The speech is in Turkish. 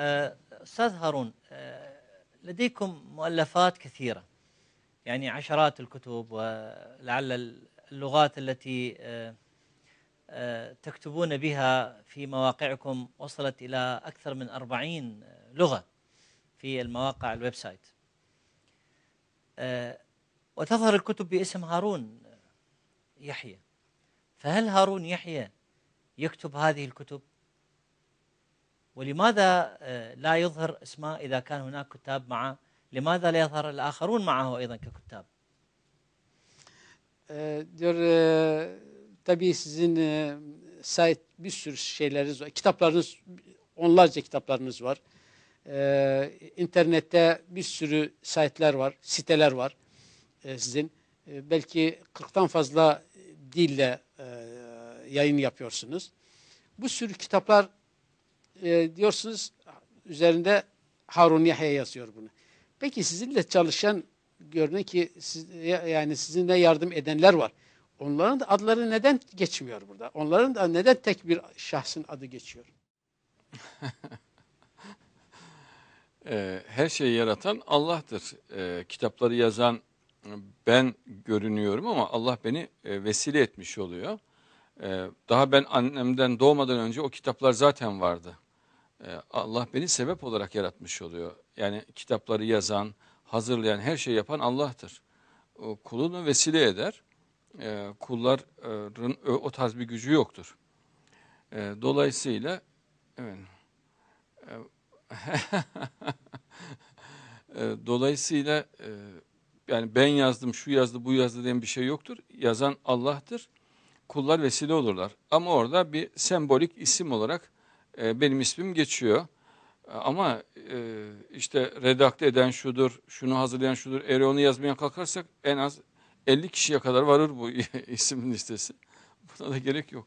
أستاذ هارون آه، لديكم مؤلفات كثيرة يعني عشرات الكتب ولعل اللغات التي آه، آه، تكتبون بها في مواقعكم وصلت إلى أكثر من أربعين لغة في المواقع الويب سايت وتظهر الكتب باسم هارون يحيى. فهل هارون يحيى يكتب هذه الكتب؟ ولماذا آه، لا يظهر اسمه إذا كان هناك كتاب معه لماذا لا يظهر الآخرون معه أيضا ككتاب Ee, diyor e, tabii sizin e, site bir sürü şeyleriniz var. Kitaplarınız onlarca kitaplarınız var. Ee, internette bir sürü siteler var, siteler var e, sizin. E, belki 40'tan fazla dille e, yayın yapıyorsunuz. Bu sürü kitaplar e, diyorsunuz üzerinde Harun Yahya yazıyor bunu. Peki sizinle çalışan görünen ki siz, ya- yani sizinle yardım edenler var. Onların da adları neden geçmiyor burada? Onların da neden tek bir şahsın adı geçiyor? Ee, her şeyi yaratan Allah'tır. Ee, kitapları yazan ben görünüyorum ama Allah beni e, vesile etmiş oluyor. Daha ben annemden doğmadan önce o kitaplar zaten vardı. Ee, Allah beni sebep olarak yaratmış oluyor. Yani kitapları yazan, hazırlayan, her şeyi yapan Allah'tır. O kulunu vesile eder. Ee, kulların o- tarz bir gücü yoktur. Ee, dolayısıyla evet. E, Dolayısıyla e, yani ben yazdım, şu yazdı, bu yazdı diye bir şey yoktur. Yazan Allah'tır. Kullar vesile olurlar. Ama orada bir sembolik isim olarak e, benim ismim geçiyor. E, Ama e, işte redakte eden şudur, şunu hazırlayan şudur. Eğer onu yazmaya kalkarsak en az 50 kişiye kadar varır bu isim listesi. Buna da gerek yok.